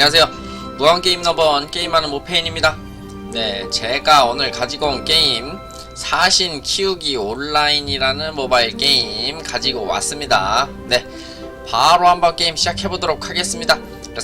안녕하세요. 무한게임 넘버원 게임하는 모페인입니다. 네, 제가 오늘 가지고 온 게임 사신 키우기 온라인이라는 모바일 게임 가지고 왔습니다. 네, 바로 한번 게임 시작해보도록 하겠습니다. 네,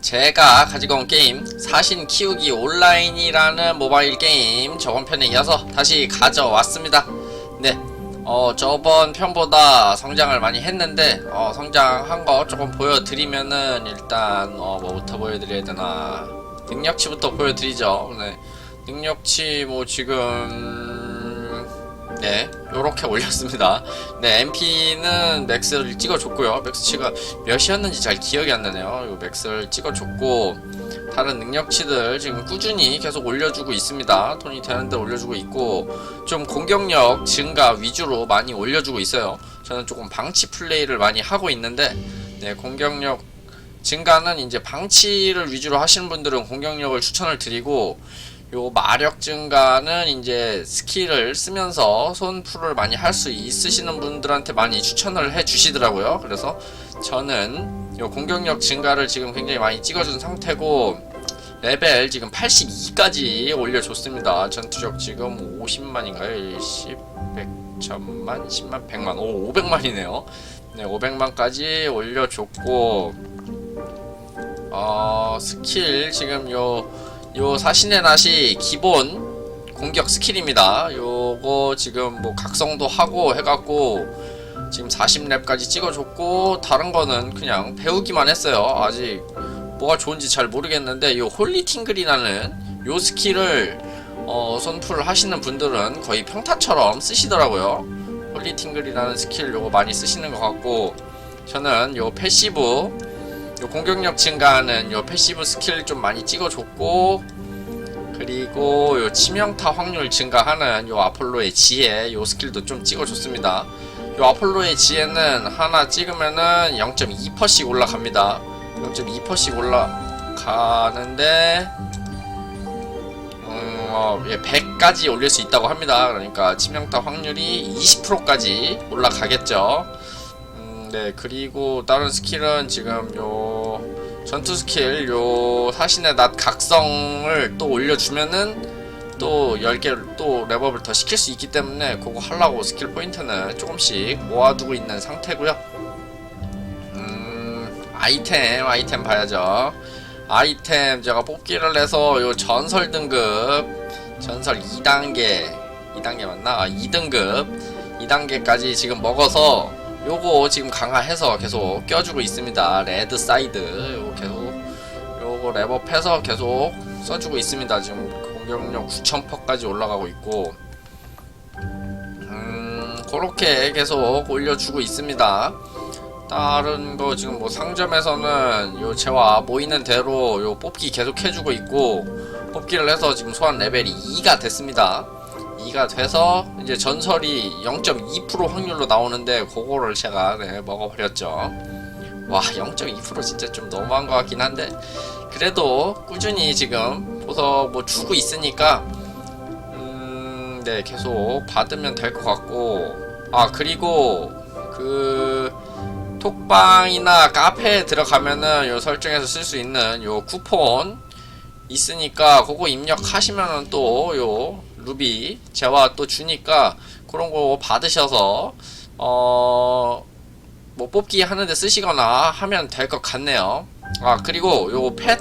제가 가지고 온 게임 사신 키우기 온라인이라는 모바일 게임 저번 편에 이어서 다시 가져왔습니다. 네, 어 저번 편보다 성장을 많이 했는데 어 성장한 거 조금 보여드리면은 일단 어 뭐부터 보여드려야 되나 능력치부터 보여드리죠. 네, 능력치 뭐 지금 네, 요렇게 올렸습니다. 네, MP는 맥스를 찍어줬고요. 맥스치가 몇이었는지 잘 기억이 안 나네요. 요 맥스를 찍어줬고 다른 능력치들 지금 꾸준히 계속 올려주고 있습니다. 돈이 되는데 올려주고 있고 좀 공격력 증가 위주로 많이 올려주고 있어요. 저는 조금 방치 플레이를 많이 하고 있는데 네, 공격력 증가는 이제 방치를 위주로 하시는 분들은 공격력을 추천을 드리고 요 마력 증가는 이제 스킬을 쓰면서 손풀을 많이 할 수 있으시는 분들한테 많이 추천을 해 주시더라고요. 그래서 저는 요 공격력 증가를 지금 굉장히 많이 찍어준 상태고 레벨 지금 82까지 올려줬습니다. 전투력 지금 50만인가요? 10, 100, 1000만, 10만, 100만, 오 500만이네요. 네, 500만까지 올려줬고 어 스킬 지금 요 요 사신의 낫이 기본 공격 스킬입니다. 요거 지금 뭐 각성도 하고 해갖고 지금 40렙까지 찍어줬고 다른 거는 그냥 배우기만 했어요. 아직 뭐가 좋은지 잘 모르겠는데 요 홀리 팅글이라는 요 스킬을 어, 손풀 하시는 분들은 거의 평타처럼 쓰시더라고요. 홀리 팅글이라는 스킬 요거 많이 쓰시는 것 같고 저는 요 패시브 요 공격력 증가하는 요 패시브 스킬 좀 많이 찍어줬고 그리고 요 치명타 확률 증가하는 요 아폴로의 지혜 요 스킬도 좀 찍어줬습니다. 요 아폴로의 지혜는 하나 찍으면은 0.2%씩 올라갑니다. 0.2%씩 올라가는데 음, 어, 예, 100까지 올릴 수 있다고 합니다. 그러니까 치명타 확률이 20%까지 올라가겠죠. 음, 네, 그리고 다른 스킬은 지금 요 전투 스킬 요 사신의 낫 각성을 또 올려주면은 또 10개를 또 랩업을 더 시킬 수 있기 때문에 그거 하려고 스킬 포인트는 조금씩 모아두고 있는 상태고요 음 아이템 아이템 봐야죠 아이템 제가 뽑기를 해서 요 전설 등급 전설 2단계 2단계 맞나? 아, 2등급 2단계까지 지금 먹어서 요거 지금 강화해서 계속 껴주고 있습니다. 레드 사이드 요거 계속 요거 랩업해서 계속 써주고 있습니다. 지금 공격력 9000%까지 올라가고 있고 음 그렇게 계속 올려주고 있습니다. 다른 거 지금 뭐 상점에서는 요 제와 모이는 대로 요 뽑기 계속 해주고 있고 뽑기를 해서 지금 소환 레벨이 2가 됐습니다. 2가 돼서 이제 전설이 0.2% 확률로 나오는데 그거를 제가 네, 먹어버렸죠. 와 0.2% 진짜 좀 너무한 것 같긴 한데 그래도 꾸준히 지금 보서 뭐 주고 있으니까 음, 네 계속 받으면 될 것 같고 아 그리고 그 톡방이나 카페에 들어가면은 요 설정에서 쓸 수 있는 요 쿠폰 있으니까 그거 입력하시면은 또 요 루비 제와 또 주니까 그런 거 받으셔서 어 뭐 뽑기 하는데 쓰시거나 하면 될 것 같네요. 아 그리고 요 펫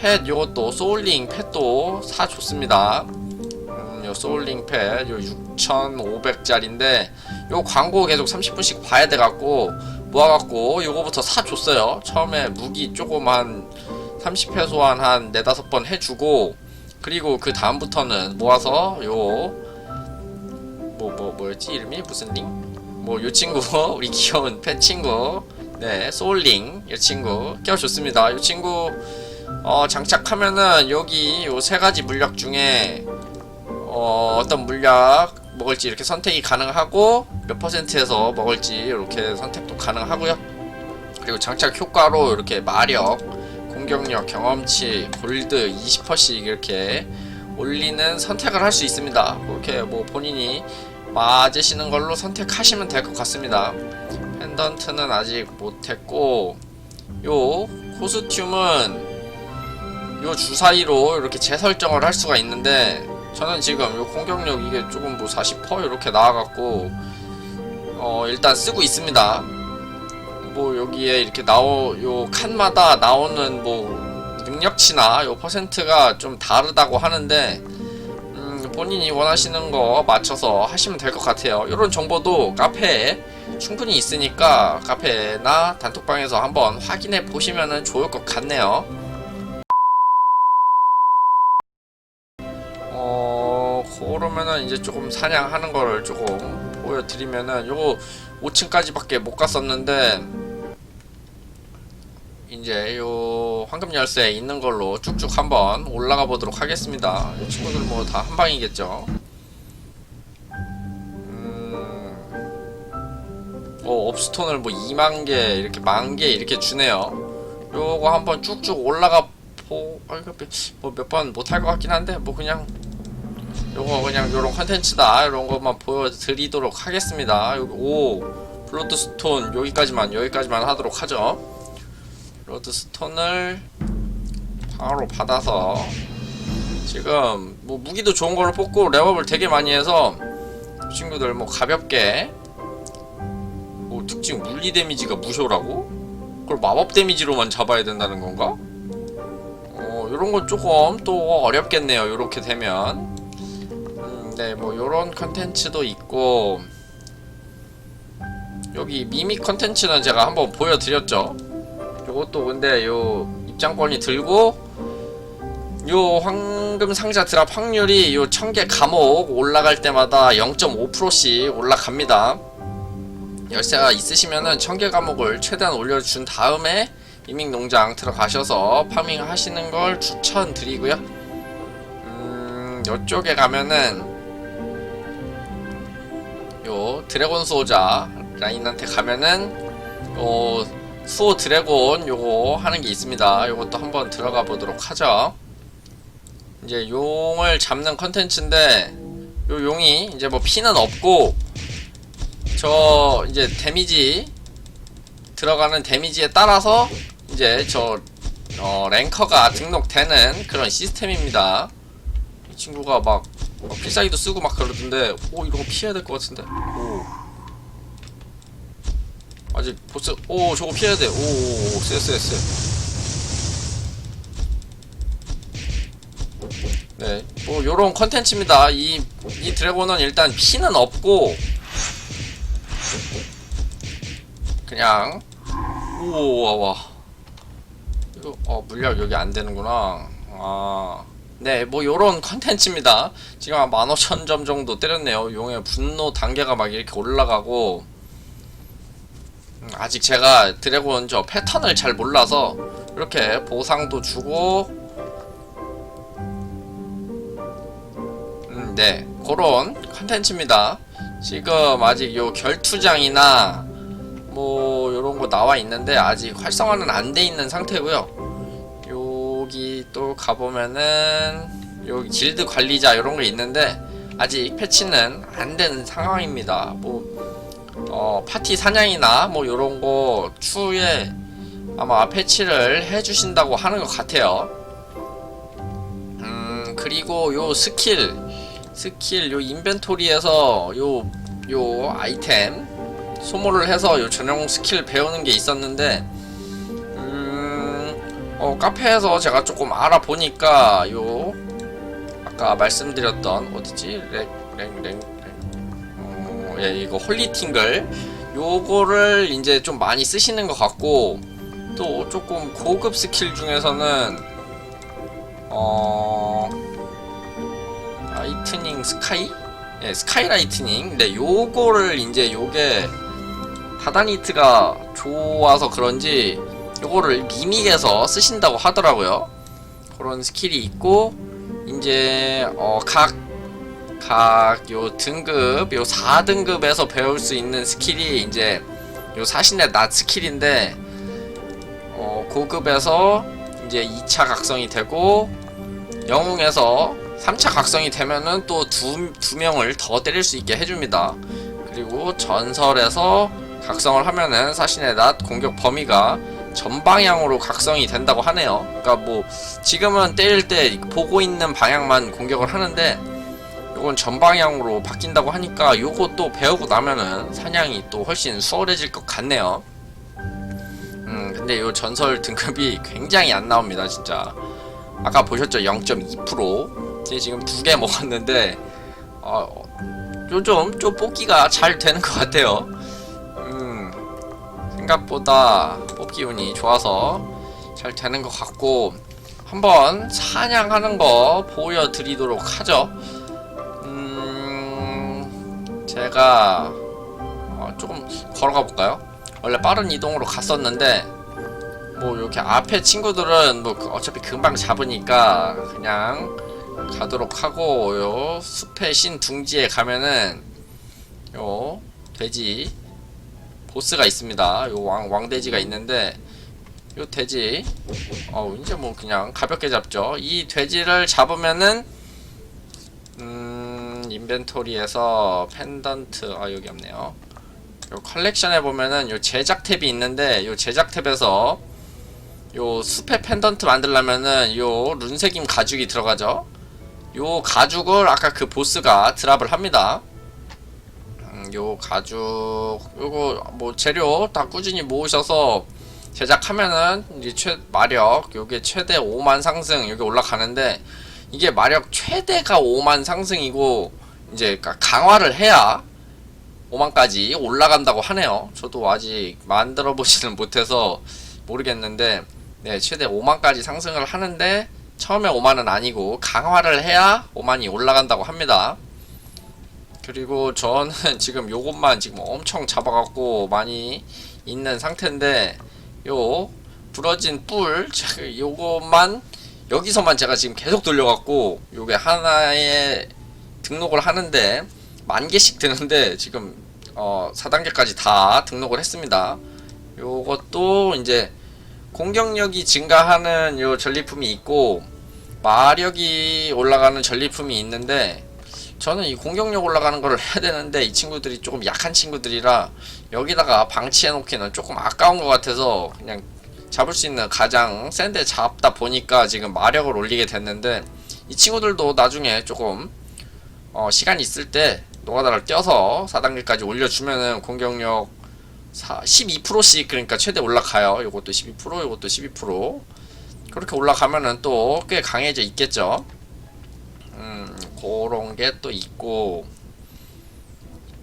펫 요것도 소울링 펫도 사줬습니다. 음, 요 소울링 펫 요 6,500짜리인데 요 광고 계속 30분씩 봐야 돼 갖고 모아갖고 요거부터 사줬어요. 처음에 무기 조그만 30회소 한, 한 4, 5번 해주고 그리고 그 다음부터는 모아서 요 뭐 뭐 뭐, 였지 이름이 무슨 링? 뭐 요 친구 우리 귀여운 펫 친구 네 소울링 요 친구 껴줬습니다. 요 친구 어 장착하면은 여기 요 세 가지 물약 중에 어 어떤 물약 먹을지 이렇게 선택이 가능하고 몇 퍼센트에서 먹을지 이렇게 선택도 가능하고요. 그리고 장착 효과로 이렇게 마력, 공격력, 경험치, 골드 20%씩 이렇게 올리는 선택을 할 수 있습니다. 그렇게 뭐 본인이 맞으시는 걸로 선택하시면 될 것 같습니다. 펜던트는 아직 못했고 요 코스튬은 요 주사위로 이렇게 재설정을 할 수가 있는데 저는 지금 요 공격력 이게 조금 뭐 40% 이렇게 나와갖고 어 일단 쓰고 있습니다. 뭐 여기에 이렇게 나오 요 칸마다 나오는 뭐 능력치나 요 퍼센트가 좀 다르다고 하는데 음 본인이 원하시는 거 맞춰서 하시면 될 것 같아요. 이런 정보도 카페에 충분히 있으니까 카페나 단톡방에서 한번 확인해 보시면 좋을 것 같네요. 어, 그러면은 이제 조금 사냥하는 거를 조금 보여드리면은 요거 5층까지밖에 못 갔었는데 이제 요 황금 열쇠 있는 걸로 쭉쭉 한번 올라가 보도록 하겠습니다. 이 친구들 뭐 다 한 방이겠죠. 음, 어, 업스톤을 뭐 2만 개 이렇게 만 개 이렇게 주네요. 요거 한번 쭉쭉 올라가 보, 아 이거 뭐몇 번 못 할 것 같긴 한데 뭐 그냥 요거 그냥 요런 컨텐츠다 이런 것만 보여드리도록 하겠습니다. 여기 오 블러드스톤 여기까지만 여기까지만 하도록 하죠. 블러드스톤을 바로 받아서 지금 뭐 무기도 좋은 걸로 뽑고 레벨을 되게 많이 해서 친구들 뭐 가볍게 뭐 특징 물리 데미지가 무효라고? 그걸 마법 데미지로만 잡아야 된다는 건가? 어 요런 건 조금 또 어렵겠네요 요렇게 되면 음, 네, 뭐 요런 컨텐츠도 있고 여기 미미 컨텐츠는 제가 한번 보여드렸죠. 요것도 근데 요 입장권이 들고 요 황금 상자 드랍 확률이 요 청개 감옥 올라갈 때마다 0.5%씩 올라갑니다. 열쇠가 있으시면은 청개 감옥을 최대한 올려준 다음에 이밍 농장 들어가셔서 파밍 하시는 걸 추천드리고요. 음, 요쪽에 가면은 요 드래곤 수호자 라인한테 가면은 요 수호 드래곤 요거 하는 게 있습니다. 요것도 한번 들어가 보도록 하죠. 이제 용을 잡는 컨텐츠인데 요 용이 이제 뭐 피는 없고 저 이제 데미지 들어가는 데미지에 따라서 이제 저 어, 랭커가 등록되는 그런 시스템입니다. 이 친구가 막, 막 필살기도 쓰고 막 그러던데 오 이런 거 피해야 될 것 같은데 오 아직 보스 오 저거 피해야 돼오 쎄쎄쎄 네, 뭐 요런 컨텐츠입니다. 이, 이 드래곤은 일단 피는 없고 그냥 우와 이거 어 물약 여기 안 되는구나. 아. 네, 뭐 요런 컨텐츠입니다. 지금 한 15,000점 정도 때렸네요. 용의 분노 단계가 막 이렇게 올라가고 음, 아직 제가 드래곤 저 패턴을 잘 몰라서 이렇게 보상도 주고 음, 네, 그런 컨텐츠입니다. 지금 아직 요 결투장이나 뭐 요런 거 나와 있는데 아직 활성화는 안 돼 있는 상태고요. 여기 또 가보면은 여기 길드 관리자 이런 거 있는데 아직 패치는 안 되는 상황입니다. 뭐 어, 파티 사냥이나 뭐 요런 거 추후에 아마 패치를 해주신다고 하는 것 같아요. 음 그리고 요 스킬 스킬 요 인벤토리에서 요 요 아이템 소모를 해서 요 전용 스킬 배우는 게 있었는데 음, 어, 카페에서 제가 조금 알아보니까 요 아까 말씀드렸던 어디지 랭 랭 랭 어, 예 이거 홀리팅글 요거를 이제 좀 많이 쓰시는 것 같고 또 조금 고급 스킬 중에서는 어 라이트닝 스카이 예, 스카이 라이트닝. 네, 요거를 이제 요게 다다니트가 좋아서 그런지 요거를 미믹에서 쓰신다고 하더라고요. 그런 스킬이 있고 이제 어 각 각 요 등급 요 4등급에서 배울 수 있는 스킬이 이제 요 사신의 낮 스킬인데 어, 고급에서 이제 2차 각성이 되고 영웅에서 3차 각성이 되면은 또 두 두 명을 더 때릴 수 있게 해줍니다. 그리고 전설에서 각성을 하면은 사신의 낫 공격 범위가 전방향으로 각성이 된다고 하네요. 그러니까 뭐 지금은 때릴 때 보고 있는 방향만 공격을 하는데 요건 전방향으로 바뀐다고 하니까 또 배우고 나면은 사냥이 또 훨씬 수월해질 것 같네요. 음 근데 요 전설 등급이 굉장히 안 나옵니다 진짜. 아까 보셨죠 0.2%제 지금 두 개 먹었는데 어 요즘 좀 뽑기가 잘 되는 것 같아요. 음 생각보다 뽑기 운이 좋아서 잘 되는 것 같고 한번 사냥하는 거 보여드리도록 하죠. 음 제가 어, 조금 걸어가 볼까요? 원래 빠른 이동으로 갔었는데 뭐 이렇게 앞에 친구들은 뭐 그- 어차피 금방 잡으니까 그냥 가도록 하고 요 숲의 신 둥지에 가면은 요 돼지 보스가 있습니다. 요 왕 왕돼지가 있는데 요 돼지 어 이제 뭐 그냥 가볍게 잡죠. 이 돼지를 잡으면은 음 인벤토리에서 펜던트 아 여기 없네요. 요 컬렉션에 보면은 요 제작 탭이 있는데 요 제작 탭에서 요 숲의 펜던트 만들려면은 요 룬색임 가죽이 들어가죠. 요 가죽을 아까 그 보스가 드랍을 합니다. 음, 요 가죽 요거 뭐 재료 다 꾸준히 모으셔서 제작하면은 이제 최 마력 요게 최대 5만 상승 여기 올라가는데 이게 마력 최대가 5만 상승이고 이제 그러니까 강화를 해야 5만까지 올라간다고 하네요. 저도 아직 만들어 보지는 못해서 모르겠는데 네 최대 5만까지 상승을 하는데 처음에 5만은 아니고 강화를 해야 5만이 올라간다고 합니다. 그리고 저는 지금 요것만 지금 엄청 잡아갖고 많이 있는 상태인데 요 부러진 뿔 자, 요것만 여기서만 제가 지금 계속 돌려갖고 요게 하나에 등록을 하는데 만 개씩 드는데 지금 어 4단계까지 다 등록을 했습니다. 요것도 이제 공격력이 증가하는 요 전리품이 있고 마력이 올라가는 전리품이 있는데 저는 이 공격력 올라가는 거를 해야 되는데 이 친구들이 조금 약한 친구들이라 여기다가 방치해 놓기는 조금 아까운 것 같아서 그냥 잡을 수 있는 가장 센데 잡다 보니까 지금 마력을 올리게 됐는데 이 친구들도 나중에 조금 어, 시간 있을 때 노가다를 떼어서 4단계까지 올려주면은 공격력 12%씩 그러니까 최대 올라가요. 요것도 12%, 요것도 12%. 그렇게 올라가면은 또 꽤 강해져 있겠죠. 음, 그런 게 또 있고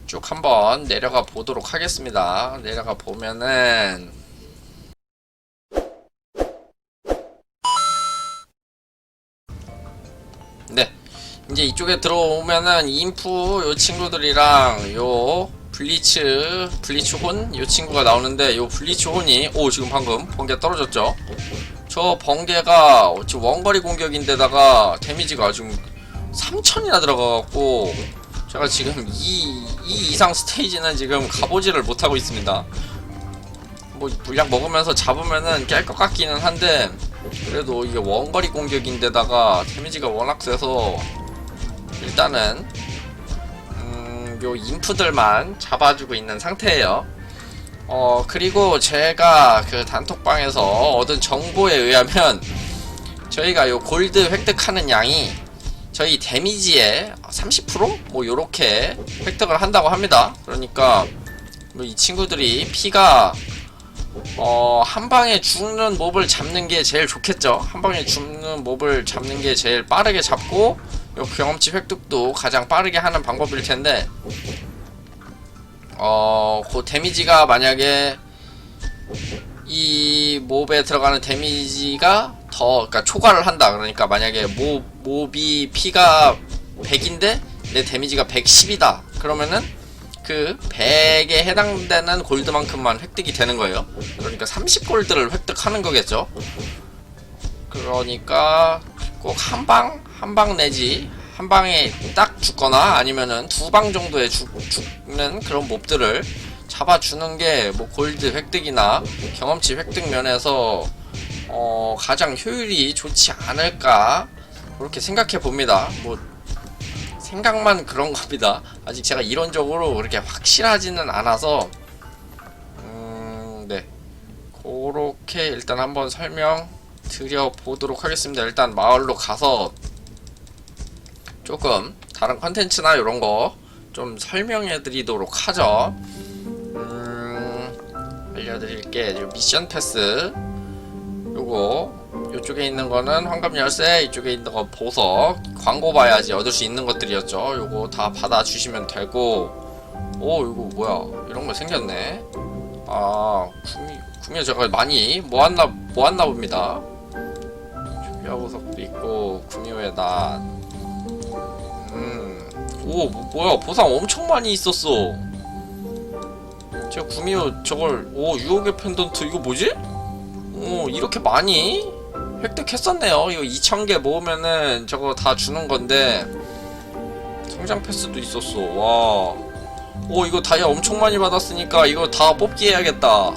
쭉 한번 내려가 보도록 하겠습니다. 내려가 보면은 이제 이쪽에 들어오면은 인프 요 친구들이랑 요 블리츠 블리츠 혼 요 친구가 나오는데 요 블리츠 혼이 오 지금 방금 번개 떨어졌죠? 저 번개가 지금 원거리 공격인데다가 데미지가 지금 3000이나 들어가갖고 제가 지금 이, 이 이상 스테이지는 지금 가보지를 못하고 있습니다. 뭐 물약 먹으면서 잡으면은 깰 것 같기는 한데 그래도 이게 원거리 공격인데다가 데미지가 워낙 세서 일단은 음, 요 인프들만 잡아주고 있는 상태예요. 어 그리고 제가 그 단톡방에서 얻은 정보에 의하면 저희가 요 골드 획득하는 양이 저희 데미지의 30%뭐 요렇게 획득을 한다고 합니다. 그러니까 뭐 이 친구들이 피가 어, 한 방에 죽는 몹을 잡는 게 제일 좋겠죠. 한 방에 죽는 몹을 잡는 게 제일 빠르게 잡고, 요 경험치 획득도 가장 빠르게 하는 방법일 텐데, 어, 그 데미지가 만약에 이 몹에 들어가는 데미지가 더, 그러니까 초과를 한다. 그러니까 만약에 몹, 몹이 피가 100인데 내 데미지가 110이다. 그러면은 그 100에 해당되는 골드만큼만 획득이 되는 거예요. 그러니까 30골드를 획득하는 거겠죠. 그러니까 꼭 한 방, 한 방 내지 한 방에 딱 죽거나 아니면은 두 방 정도에 죽, 죽는 그런 몹들을 잡아주는 게 뭐 골드 획득이나 경험치 획득 면에서 어, 가장 효율이 좋지 않을까 그렇게 생각해 봅니다. 뭐 생각만 그런 겁니다. 아직 제가 이론적으로 그렇게 확실하지는 않아서 음, 네. 그렇게 일단 한번 설명 드려 보도록 하겠습니다. 일단 마을로 가서 조금 다른 컨텐츠나 이런 거 좀 설명해 드리도록 하죠. 음, 알려드릴게. 요 미션 패스. 요거 요쪽에 있는 거는 황금 열쇠, 이쪽에 있는 거 보석, 광고 봐야지 얻을 수 있는 것들이었죠. 요거 다 받아 주시면 되고. 오, 이거 뭐야? 이런 거 생겼네. 아, 구미 구미 제가 많이 모았나 모았나 봅니다. 준비화 보석도 있고 구미호의 낫. 음. 오, 뭐, 뭐야? 보상 엄청 많이 있었어. 제가 구미호 저걸 오 유혹의 펜던트 이거 뭐지? 오 이렇게 많이 획득했었네요. 이거 2,000개 모으면은 저거 다 주는 건데 성장 패스도 있었어. 와. 오 이거 다이아 엄청 많이 받았으니까 이거 다 뽑기 해야겠다.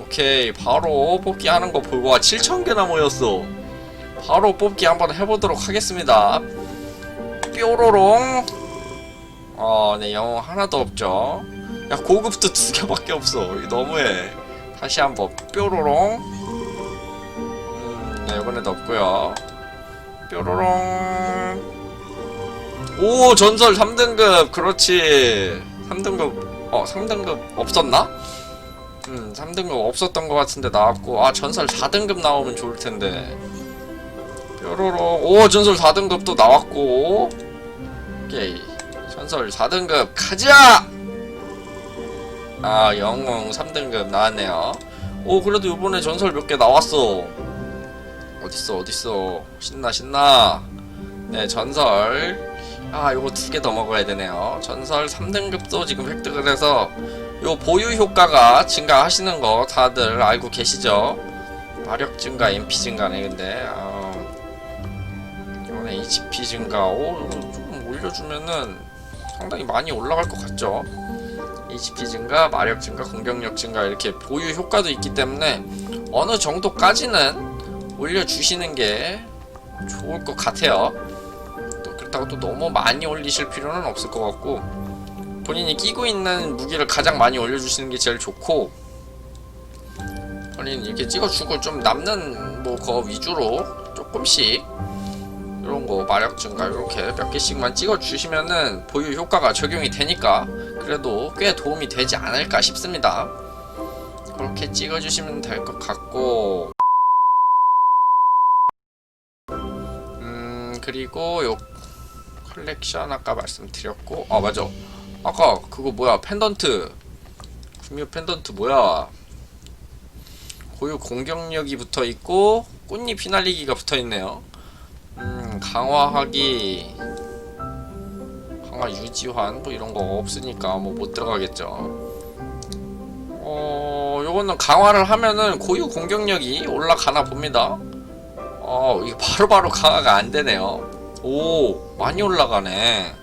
오케이 바로 뽑기 하는 거 보고 와 7,000개나 모였어. 바로 뽑기 한번 해보도록 하겠습니다. 뾰로롱. 어, 네 영웅 하나도 없죠. 야 고급도 두 개밖에 없어. 너무해. 다시 한번 뾰로롱. 음, 네 이번에도 없고요. 뾰로롱. 오 전설 3등급 그렇지. 3등급 어 3등급 없었나? 음 3등급 없었던 것 같은데 나왔고 아 전설 4등급 나오면 좋을 텐데. 뾰로롱 오 전설 4등급도 나왔고 오케이. 전설 4등급 가자! 아 영웅 3등급 나왔네요. 오 그래도 요번에 전설 몇 개 나왔어. 어딨어 어딨어. 신나 신나. 네 전설. 아 요거 두 개 더 먹어야 되네요. 전설 3등급도 지금 획득을 해서 요 보유 효과가 증가하시는 거 다들 알고 계시죠? 마력 증가 MP 증가네 근데. 아, 이번에 HP 증가 오 올려주면은 상당히 많이 올라갈 것 같죠 HP 증가, 마력 증가, 공격력 증가 이렇게 보유 효과도 있기 때문에 어느 정도까지는 올려주시는 게 좋을 것 같아요. 또 그렇다고 또 너무 많이 올리실 필요는 없을 것 같고 본인이 끼고 있는 무기를 가장 많이 올려주시는 게 제일 좋고 본인 이렇게 찍어주고 좀 남는 뭐 거 위주로 조금씩 이런 거 마력 증가 이렇게 몇 개씩만 찍어 주시면은 보유 효과가 적용이 되니까 그래도 꽤 도움이 되지 않을까 싶습니다. 그렇게 찍어 주시면 될 것 같고. 음 그리고 요 컬렉션 아까 말씀드렸고 아 맞아. 아까 그거 뭐야? 펜던트. 구미호 펜던트 뭐야? 고유 공격력이 붙어 있고 꽃잎 휘날리기가 붙어 있네요. 음, 강화하기 강화 유지환 뭐 이런 거 없으니까 뭐 못 들어가겠죠. 어, 요거는 강화를 하면은 고유 공격력이 올라가나 봅니다. 어, 이게 바로바로 강화가 안 되네요. 오, 많이 올라가네.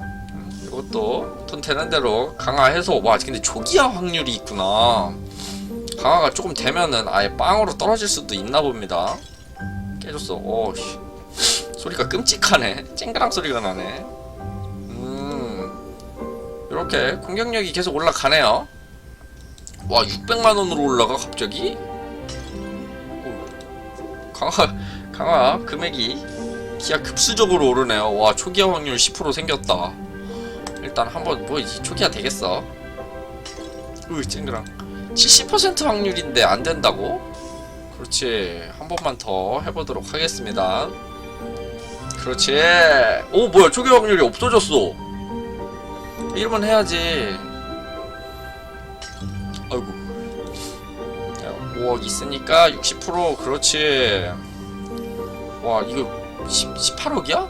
음, 이것도 돈 되는 대로 강화해서 와, 근데 초기화 확률이 있구나. 강화가 조금 되면은 아예 빵으로 떨어질 수도 있나 봅니다. 깨졌어. 오, 씨. 소리가 끔찍하네. 쨍그랑 소리가 나네. 음, 이렇게 공격력이 계속 올라가네요. 와, 600만 원으로 올라가 갑자기? 오, 강화, 강화 금액이 기하 급수적으로 오르네요. 와, 초기화 확률 10% 생겼다. 일단 한번 뭐 초기화 되겠어. 으, 쨍그랑. 70% 확률인데 안 된다고? 그렇지 한 번만 더 해보도록 하겠습니다. 그렇지. 오 뭐야. 초기 확률이 없어졌어. 이러면 해야지. 아이고. 야, 5억 있으니까 60% 그렇지. 와 이거 10, 18억이야?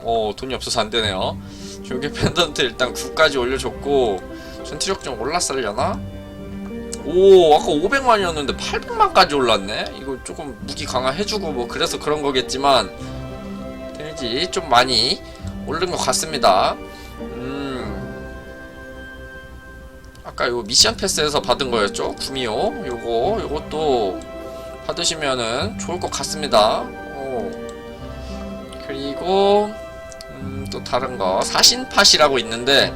어 돈이 없어서 안 되네요. 조개 펜던트 일단 9까지 올려줬고 전투력 좀 올랐으려나? 오 아까 500만이었는데 800만까지 올랐네 이거 조금 무기 강화해주고 뭐 그래서 그런 거겠지만 데미지 좀 많이 오른 것 같습니다 아까 요 미션 패스에서 받은 거였죠? 구미호 요거 요것도 받으시면은 좋을 것 같습니다. 오. 그리고 음, 또 다른 거 사신팟이라고 있는데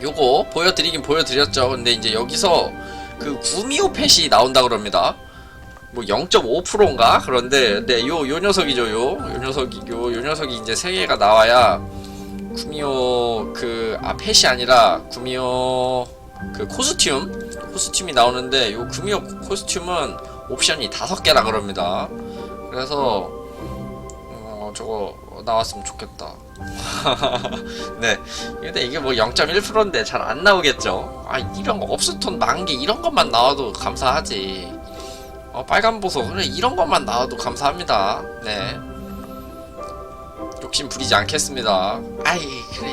요거 보여드리긴 보여드렸죠. 근데 이제 여기서 그 구미호 펫이 나온다 그럽니다. 뭐 0.5%인가 그런데 네, 요, 요 녀석이죠 요, 요 녀석이 요, 요 녀석이 이제 세 개가 나와야 구미호 그 아 펫이 아니라 구미호 그 코스튬 코스튬이 나오는데 요 구미호 코스튬은 옵션이 다섯 개라 그럽니다. 그래서 어 저거 나왔으면 좋겠다. 네. 근데 이게 뭐 0.1%인데 잘 안 나오겠죠. 아 이런 거 업스톤 만개 이런 것만 나와도 감사하지. 어 빨간 보석 그래 이런 것만 나와도 감사합니다. 네. 욕심 부리지 않겠습니다. 아이 그래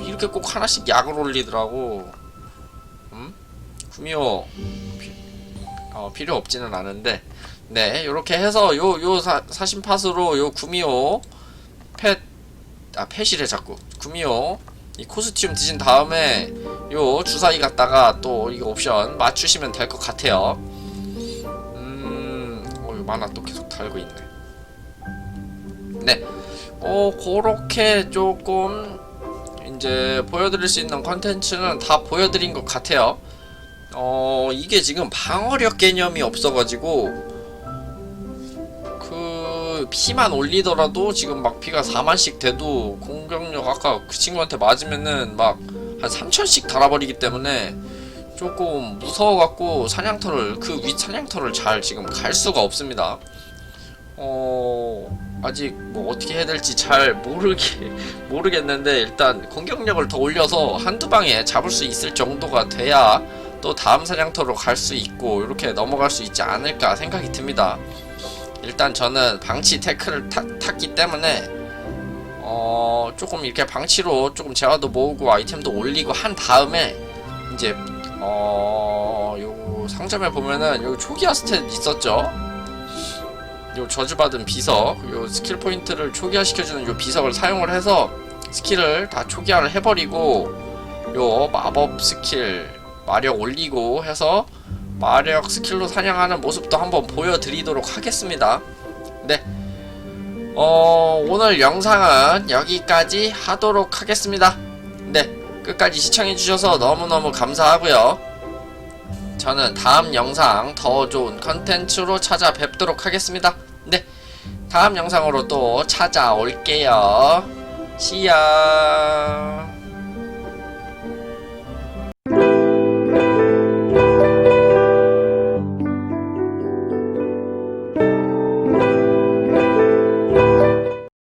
이, 이렇게 꼭 하나씩 약을 올리더라고. 음? 구미호 피, 어, 필요 없지는 않은데 네 요렇게 해서 요 요 사신 팟으로 요 구미호 펫 아 펫이래 자꾸 구미호 이 코스튬 드신 다음에 요 주사위 갖다가 또 이거 옵션 맞추시면 될 것 같아요. 음, 어, 만화 또 계속 달고 있네. 네, 어 그렇게 조금 이제 보여드릴 수 있는 컨텐츠는 다 보여드린 것 같아요. 어 이게 지금 방어력 개념이 없어가지고 그 피만 올리더라도 지금 막 피가 4만씩 돼도 공격력 아까 그 친구한테 맞으면은 막 한 3천씩 달아버리기 때문에 조금 무서워갖고 사냥터를 그 윗 사냥터를 잘 지금 갈 수가 없습니다. 어 아직 뭐 어떻게 해야 될지 잘 모르게 모르겠는데 일단 공격력을 더 올려서 한두 방에 잡을 수 있을 정도가 돼야 또 다음 사냥터로 갈 수 있고 이렇게 넘어갈 수 있지 않을까 생각이 듭니다. 일단 저는 방치 태클을 타, 탔기 때문에 어 조금 이렇게 방치로 조금 재화도 모으고 아이템도 올리고 한 다음에 이제 어요 상점에 보면은 여기 초기화 스탯 있었죠. 요 저주받은 비석 요 스킬 포인트를 초기화 시켜주는 요 비석을 사용을 해서 스킬을 다 초기화를 해버리고 요 마법 스킬 마력 올리고 해서 마력 스킬로 사냥하는 모습도 한번 보여드리도록 하겠습니다. 네. 어, 오늘 영상은 여기까지 하도록 하겠습니다. 네. 끝까지 시청해주셔서 너무너무 감사하고요. 저는 다음 영상 더 좋은 컨텐츠로 찾아뵙도록 하겠습니다. 네. 다음 영상으로 또 찾아올게요. 시야.